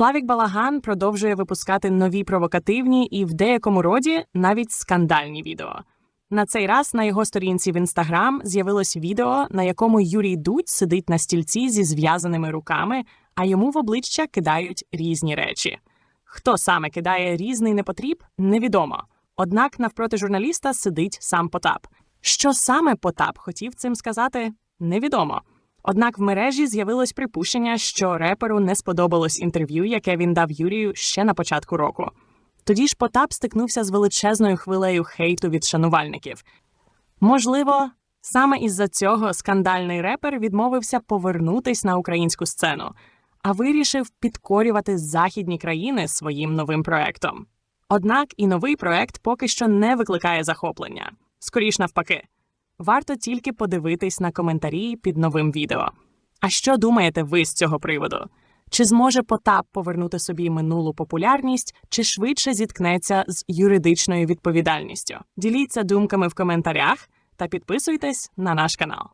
Славік Балаган продовжує випускати нові провокативні і в деякому роді навіть скандальні відео. На цей раз на його сторінці в інстаграм з'явилось відео, на якому Юрій Дудь сидить на стільці зі зв'язаними руками, а йому в обличчя кидають різні речі. Хто саме кидає різний непотріб, невідомо. Однак навпроти журналіста сидить сам Потап. Що саме Потап хотів цим сказати, невідомо. Однак в мережі з'явилось припущення, що реперу не сподобалось інтерв'ю, яке він дав Юрію ще на початку року. Тоді ж Потап стикнувся з величезною хвилею хейту від шанувальників. Можливо, саме із-за цього скандальний репер відмовився повернутись на українську сцену, а вирішив підкорювати західні країни своїм новим проектом. Однак і новий проект поки що не викликає захоплення. Скоріш навпаки, варто тільки подивитись на коментарі під новим відео. А що думаєте ви з цього приводу? Чи зможе Потап повернути собі минулу популярність, чи швидше зіткнеться з юридичною відповідальністю? Діліться думками в коментарях та підписуйтесь на наш канал.